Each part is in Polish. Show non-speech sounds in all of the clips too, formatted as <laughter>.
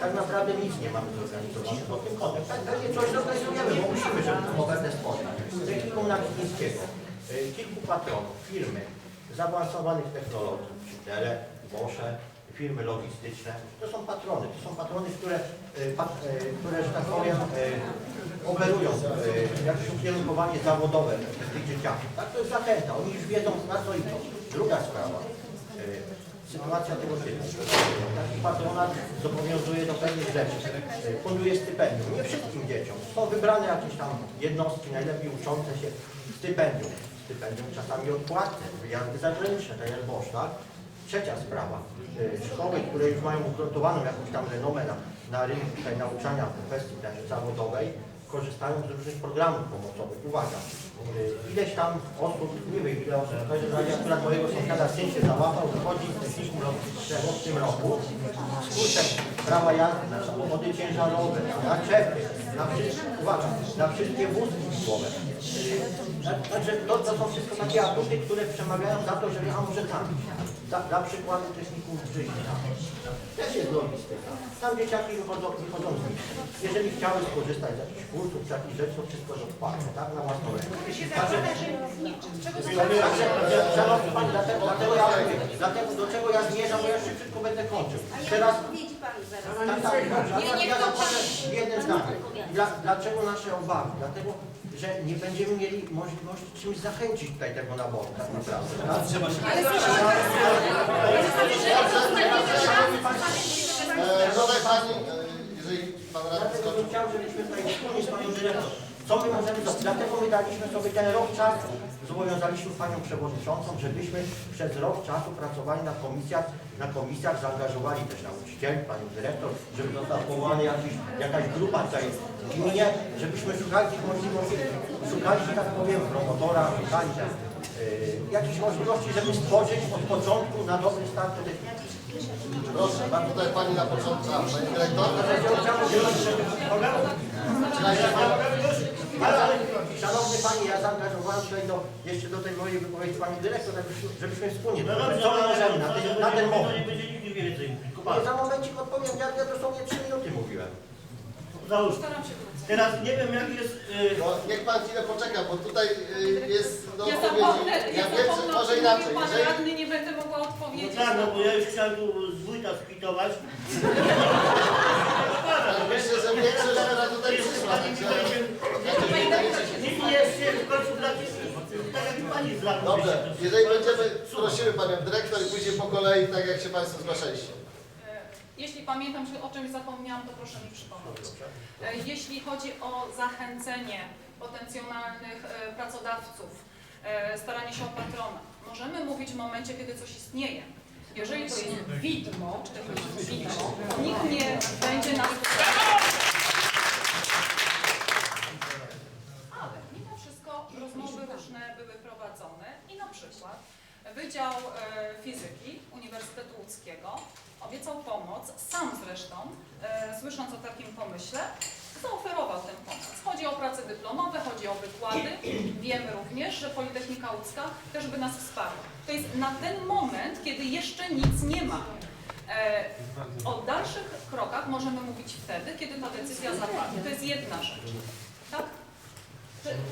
tak naprawdę nic nie mamy zorganizowane pod tym kątem. Tak, Pewnie coś zorganizujemy, bo musimy, żeby tę ofertę stworzyć. Technikum Nawigińskiego, y, kilku patronów, firmy zaawansowanych technologii, Tele, Bosze, firmy logistyczne, to są patrony, to są patrony, które, y, pa- y, które że tak powiem, oferują y, jakieś ukierunkowanie zawodowe tych dzieciaków. Tak, to jest zachęta, oni już wiedzą na co idą. Druga sprawa, sytuacja tego typu. Taki patronat zobowiązuje do pewnych rzeczy. Funduje stypendium. Nie wszystkim dzieciom. Są wybrane jakieś tam jednostki, najlepiej uczące się stypendium. Stypendium czasami odpłatne, wyjazdy zagraniczne, tak jak Bosch, tak? Trzecia sprawa. Y, Szkoły, które już mają ugruntowaną jakąś tam renomę na, na rynku tutaj nauczania też zawodowej, korzystają z różnych programów pomocowych. Uwaga, y, ileś tam osób, nie wiem ile osób, w każdym razie akurat mojego sąsiada syn się załapał, wychodzi z technikum logistycznego w tym roku, skutek prawa jazdy na samochody ciężarowe, na czepy, na wszystkie, uwaga, na wszystkie wózki tak- Także to, to są wszystko takie atuty, które przemawiają za to, żeby a może tam. Dla, dla przykładu technikum życia. Też jest logistyka. Tam dzieciaki wychodzą, wychodzą z nich. Jeżeli chciały skorzystać z jakichś kursów, z jakichś rzeczy, to wszystko jest odpłatne, tak? Na własną rękę. Także, Szanowni Panie, dlatego, dlatego ja dlatego do czego ja zmierzam, bo ja szybciutko będę kończył. Teraz Pani tak, tak, to zapowiem pan- jednym zdaniem. Dla, dlaczego nasze obawy? Dlatego, że nie będziemy mieli możliwości czymś zachęcić tutaj tego naboru tak naprawdę. Tak? E, Dodaj Pani, e, jeżeli Pan Radny skończył. bym chciał, żebyśmy tutaj wspólnie z Panią Dyrektor, co my możemy zrobić? Dlatego my daliśmy sobie ten rok czasu, zobowiązaliśmy Panią Przewodniczącą, żebyśmy przez rok czasu pracowali na komisjach, na komisjach zaangażowali też nauczycieli, Panią Dyrektor, żeby została powołana jakiś, jakaś grupa tutaj w gminie, żebyśmy szukali tych możliwości, szukali, że tak powiem, promotora, szukali też, yy, jakichś możliwości, żeby stworzyć od początku na dobry start te. Proszę, mam tutaj Pani na początku, Pani Dyrektor. Szanowny Panie, ja zaangażowałem tutaj do, jeszcze do tej mojej wypowiedzi Pani Dyrektor, tak żebyśmy- żebyśmy wspólnie, No dobrze, co my ale możemy na ten, na ten to nie moment. będzie nigdy więcej. Pan. za momencik odpowiem, ja, ja dosłownie 3 minuty mówiłem. Załóż. Teraz nie wiem jak jest... y, No, niech Pan chwilę poczeka, bo tutaj e, jest do Ja odpowiedzi. zapomnę, Ja ja wiem, że zapomnę, może inaczej. Pan Jeżeli, radny, nie będę mogła No odpowiedzieć. tak, no na bo to. ja już chciałem tu z wójta skwitować. <laughs> myślę, że większość która tutaj przyszła. Nikt nie jest w końcu pani Dobrze, jeżeli będziemy, prosimy Panią Dyrektor i później po kolei, tak jak się Państwo zgłaszaliście. Jeśli pamiętam, że o czymś zapomniałam, to proszę mi przypomnieć. E, Jeśli chodzi o zachęcenie potencjalnych e, pracodawców, e, staranie się o patrona, możemy mówić w momencie, kiedy coś istnieje. Jeżeli to jest widmo, czy to jest widmo, to nikt nie będzie nas Ale mimo wszystko rozmowy różne były prowadzone i na przykład Wydział e, Fizyki Uniwersytetu Łódzkiego obiecał pomoc, sam zresztą, e, słysząc o takim pomyśle, zaoferował tę pomoc. Chodzi o prace dyplomowe, chodzi o wykłady. Wiemy również, że Politechnika Łódzka też by nas wsparła. To jest na ten moment, kiedy jeszcze nic nie ma. E, O dalszych krokach możemy mówić wtedy, kiedy ta decyzja zapadnie. To jest jedna rzecz. Tak?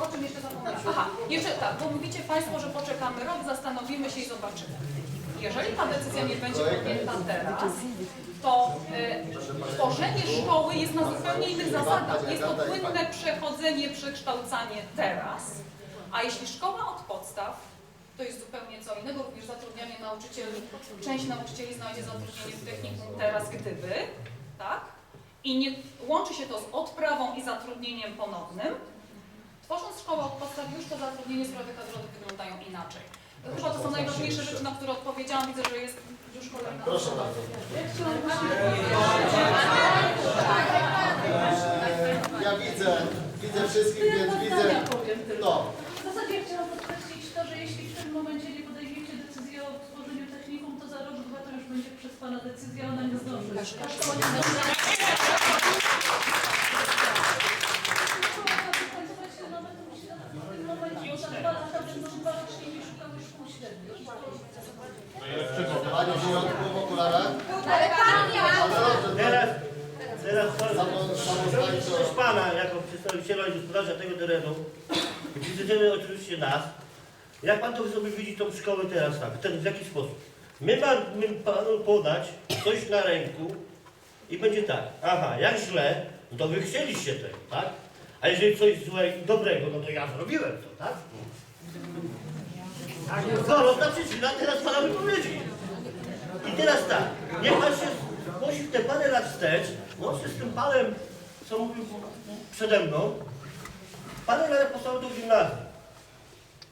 O czym jeszcze zapomniałam? Aha, jeszcze tak, bo mówicie Państwo, że poczekamy rok, zastanowimy się i zobaczymy. Jeżeli ta decyzja nie będzie podjęta teraz, to e, tworzenie szkoły jest na zupełnie innych zasadach. Jest to płynne przechodzenie, przekształcanie teraz, a jeśli szkoła od podstaw, to jest zupełnie co innego, również zatrudnianie nauczycieli. Część nauczycieli znajdzie zatrudnienie w technikum teraz, gdyby, tak? I nie łączy się to z odprawą i zatrudnieniem ponownym, Tworząc szkołę od podstaw, już to zatrudnienie sprawy kadrowe wyglądają inaczej. Chyba to są najważniejsze rzeczy, na które odpowiedziałam. Widzę, że jest już kolejna. Proszę bardzo. Ja widzę, widzę wszystkich, więc widzę... No, w zasadzie chciałam podkreślić to, że jeśli w tym momencie nie podejmiecie decyzji o tworzeniu technikum, to za rok, dwa to już będzie przez Pana decyzja, ona nie zdąży. Szkoła nie zdąży. Pani? Ale pan miał! Teraz, teraz pan, Samo- samozwańczo. proszę pana, jako przedstawiciela tego terenu, wizytujemy oczywiście nas, jak pan to sobie widzi tą szkołę teraz tak, ten, w jaki sposób? My mamy panu podać coś na ręku i będzie tak, aha, jak źle, no to wy chcieliście tego, tak? A jeżeli coś złego i dobrego, no to ja zrobiłem to, tak? Gorąca przyczyna teraz pana wypowiedzi. I teraz tak, niech pan się zgłosi te parę lat wstecz, łącznie z tym panem, co mówił przede mną, parę lat powstało to gimnazjum.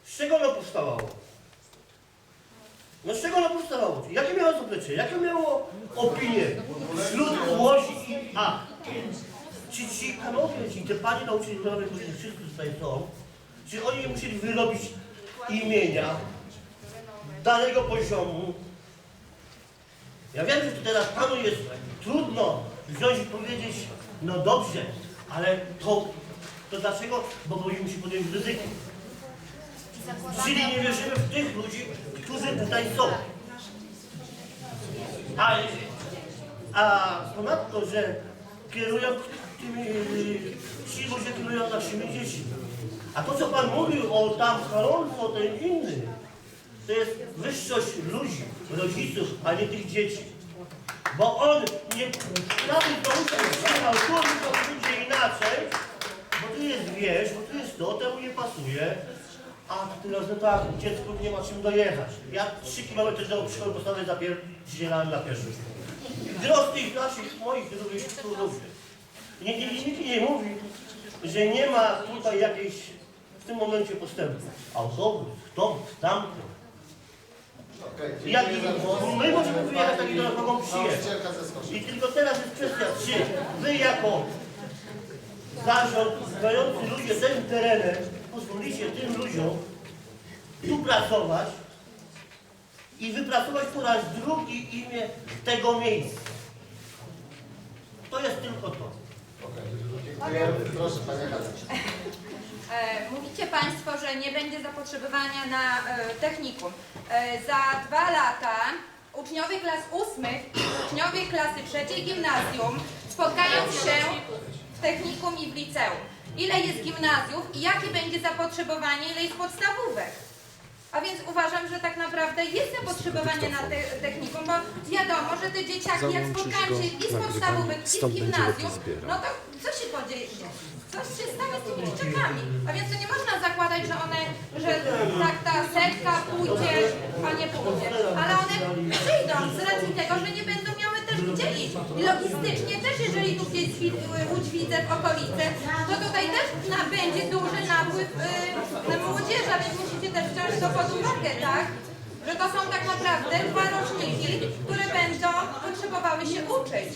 Z czego ono powstawało? No z czego ono powstawało? Jakie miało zaplecze? Jakie miało opinie wśród młodzi i a? Czy ci panowie, ci te panie nauczyciele, którzy wszyscy tutaj są, czy oni musieli wyrobić imienia danego poziomu? Ja wiem, że to teraz panu jest trudno wziąć i powiedzieć, no dobrze, ale to, to dlaczego? Bo bo musi podjąć ryzyko. Czyli nie wierzymy w tych ludzi, którzy tutaj są. A, a ponadto, że kierują tymi, ci ludzie kierują naszymi dziećmi. A to, co Pan mówił o tam Karolcu, o tym innym, to jest wyższość ludzi, rodziców, a nie tych dzieci. Bo on nie prawie uczniów przyjechał, tu to będzie inaczej, tu jest wieś, bo tu jest to, temu nie pasuje. A tu teraz, no tak, dziecku nie ma czym dojechać. Ja 3 km do szkoły podstawowej zapierdzielałem na pieszo. Gros tych naszych, moich rówieśników również. Nie, nie, nikt nie mówi, że nie ma tutaj jakiejś w tym momencie postępu. Autobus, to, tamto. Okej, Jak, za my możemy wyjechać, taki mogą przyjechać. I tylko teraz jest kwestia, czy wy jako zarząd, znający ludzie tym terenem, pozwolicie tym ludziom tu pracować i wypracować po raz drugi imię tego miejsca. To jest tylko to. Dziękuję. Proszę Panie Agata. E, Mówicie Państwo, że nie będzie zapotrzebowania na e, technikum. E, Za dwa lata uczniowie klas ósmych i uczniowie klasy trzeciej gimnazjum spotkają się w technikum i w liceum. Ile jest gimnazjów i jakie będzie zapotrzebowanie, ile jest podstawówek? A więc uważam, że tak naprawdę jest zapotrzebowanie na te, technikum, bo wiadomo, że te dzieciaki jak spotkają się i z podstawówek, i z gimnazjum, no to co się podzieje? Coś się stanie z tymi dzieciakami. A więc to nie można zakładać, że one, że tak ta setka pójdzie, a nie pójdzie. Ale one przyjdą z racji tego, że nie będą iść. I logistycznie też, jeżeli tu jest wi- Łódź widzę w okolicy, to tutaj też na, będzie duży napływ y, młodzieży, a więc musicie też wziąć to pod uwagę, tak? Że to są tak naprawdę dwa roczniki, które będą potrzebowały się uczyć.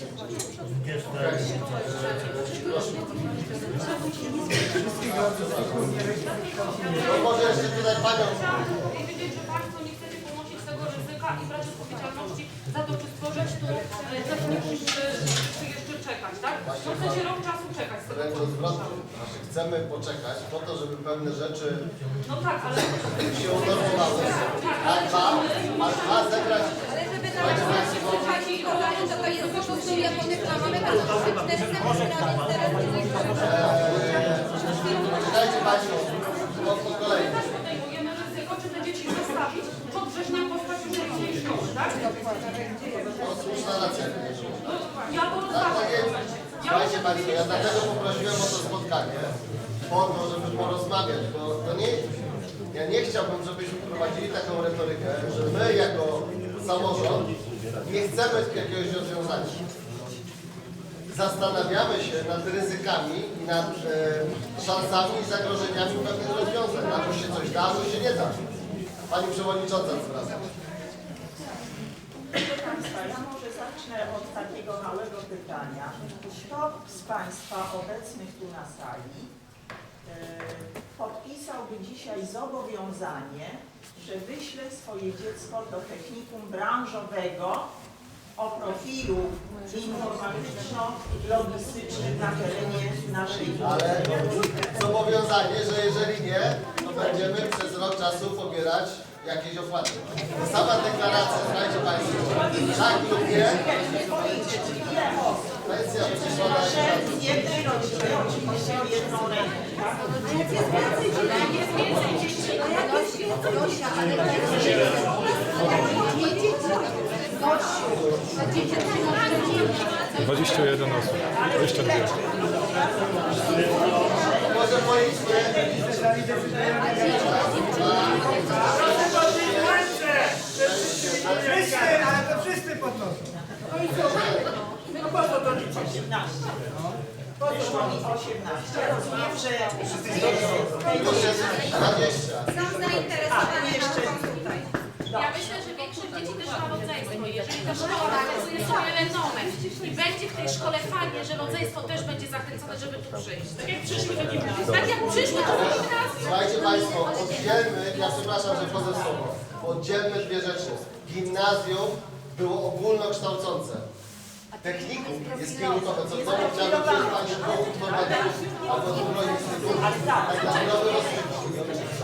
No może jeszcze tutaj Panią. I wiedzieć, że Państwo nie chcecie ponosić ryzyka i brać odpowiedzialności za to, czy stworzyć tu e, technikum, czy, czy jeszcze czekać, tak? No chcecie rok czasu czekać z tego Wręcz powodu. odwrotnie. Znaczy, chcemy poczekać po to, żeby pewne rzeczy No tak, ale... się unormowały. A dwa, a dwa zebrać Ale żeby na przykład się słuchali szkoleniu, to to jest kosztuje podyplomowe, to są 4 semestry, a więc teraz Dajcie po, po kolei. też podejmujemy ryzyko, czy te dzieci zostawić, września postać to Słuchajcie Państwo, ja dlatego poprosiłem o to spotkanie, po to, żeby porozmawiać, bo to nie, ja nie chciałbym, żebyśmy prowadzili taką retorykę, że my jako samorząd nie chcemy jakiegoś rozwiązania. Zastanawiamy się nad ryzykami i nad e, szansami i zagrożeniami pewnych rozwiązań. Albo się coś da, albo się nie da. Pani Przewodnicząca, zwracam. Proszę Państwa, ja może zacznę od takiego małego pytania. Kto z Państwa obecnych tu na sali e, podpisałby dzisiaj zobowiązanie, że wyśle swoje dziecko do technikum branżowego o profilu informatyczno-logistycznym na terenie naszej Ale zobowiązanie, że jeżeli nie, to będziemy przez rok czasu pobierać jakieś opłaty. Sama deklaracja, słuchajcie Państwo, tak lub nie, Powiedzieć, ile osób pensja przyszła na przed jednej rodzinie oczywiście o jedną rękę, tak? Jest więcej dzieci. 21 osób. 22. Może pojedźmy. Wszyscy, ale to wszyscy podnoszą. No i co? No po co to liczyć? 18. Wyszło mi 18. Rozumiem, że To się 20. Są zainteresowane A, jeszcze- nauką tutaj. Ja myślę, że większość dzieci też ma rodzeństwo. Jeżeli ta szkoła realizuje swoje renomy i będzie w tej szkole fajnie, że rodzeństwo też będzie zachęcone, żeby tu przyjść. Tak jak przyszły do gimnazjum. Tak jak przyszły do gimnazjum. Słuchajcie Państwo, oddzielmy, ja przepraszam, że wchodzę w słowo, oddzielmy dwie rzeczy. Gimnazjum było ogólnokształcące. Technikum jest kierunkowe, co to chciałby przejść do informatyków albo do tak na nowy rozwój.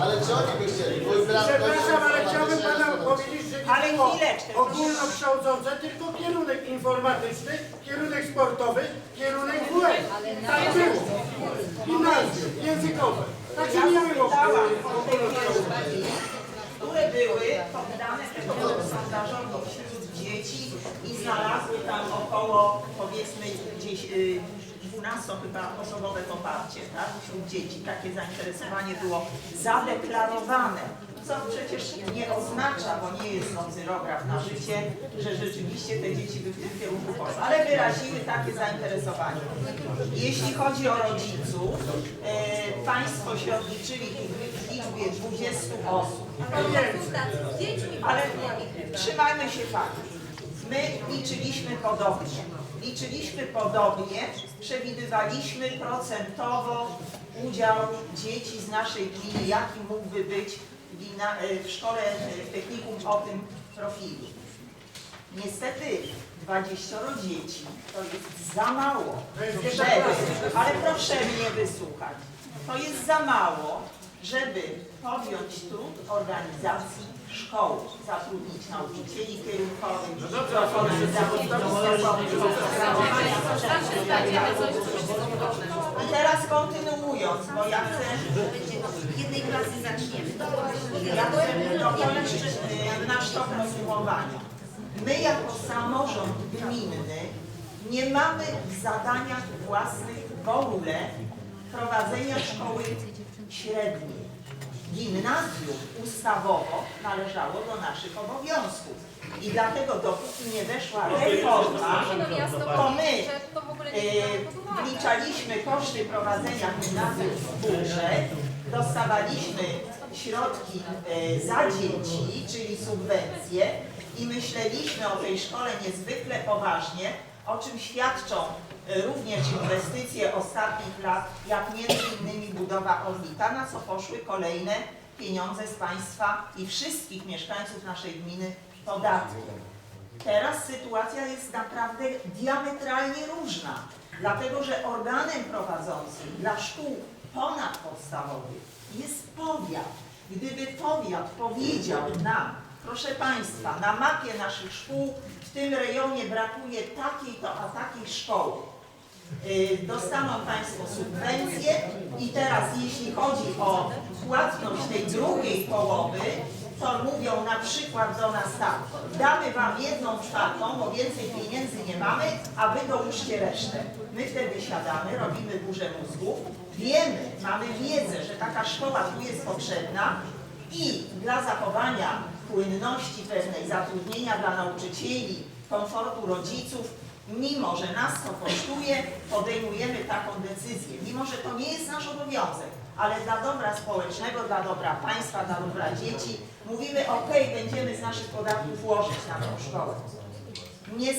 Ale czy oni by chcieli? Przepraszam, ale chciałbym Pana powiedzieć, że nie Ale było ogólnokształcące, tylko kierunek informatyczny, kierunek sportowy, kierunek WF. Tak było. Gimnazjum, językowe. Znaczy nie było tej ogólnokształcące. które były poddane temu sondażowi wśród dzieci i znalazły tam około powiedzmy gdzieś y, 12 chyba osobowe poparcie, tak? Wśród dzieci takie zainteresowanie było zadeklarowane. Co przecież nie oznacza, bo nie jest to cyrograf na życie, że rzeczywiście te dzieci by w tym kierunku poszły, ale wyraziły takie zainteresowanie. Jeśli chodzi o rodziców, e, Państwo się odliczyli w liczbie 20 osób. Ale trzymajmy się faktów. My liczyliśmy podobnie. Liczyliśmy podobnie, przewidywaliśmy procentowo udział dzieci z naszej gminy, jaki mógłby być w e, w szkole, e, w technikum o tym profilu. Niestety 20 dzieci to jest za mało, żeby, ale proszę mnie wysłuchać, to jest za mało, żeby podjąć trud organizacji szkoły, zatrudnić nauczycieli kierunkowych, dokonać I teraz kontynuując, bo ja chcę jednej klasy zaczniemy. ja chcę dokończyć y, nasz tok rozumowania. My jako samorząd gminny nie mamy w zadaniach własnych w ogóle prowadzenia szkoły średniej. Gimnazjum ustawowo należało do naszych obowiązków. I dlatego dopóki nie weszła reforma, to my E. Wliczaliśmy koszty prowadzenia gimnazjum w budżet, dostawaliśmy środki e, za dzieci, czyli subwencje i myśleliśmy o tej szkole niezwykle poważnie, o czym świadczą e, również inwestycje ostatnich lat, jak między innymi budowa Orlika, na co poszły kolejne pieniądze z państwa i wszystkich mieszkańców naszej gminy podatki. Teraz sytuacja jest naprawdę diametralnie różna, dlatego że organem prowadzącym dla szkół ponadpodstawowych jest powiat. Gdyby powiat powiedział nam, proszę Państwa, na mapie naszych szkół w tym rejonie brakuje takiej to a takiej szkoły, Y, dostaną Państwo subwencje i teraz jeśli chodzi o płatność tej drugiej połowy, to mówią na przykład do nas tak, damy Wam jedną czwartą, bo więcej pieniędzy nie mamy, a Wy dołóżcie resztę. My wtedy siadamy, robimy burzę mózgów, wiemy, mamy wiedzę, że taka szkoła tu jest potrzebna i dla zachowania płynności pewnej zatrudnienia dla nauczycieli, komfortu rodziców, mimo że nas to kosztuje, podejmujemy taką decyzję. Mimo że to nie jest nasz obowiązek, ale dla dobra społecznego, dla dobra państwa, dla dobra dzieci, mówimy ok, będziemy z naszych podatków łożyć na tą szkołę. Niestety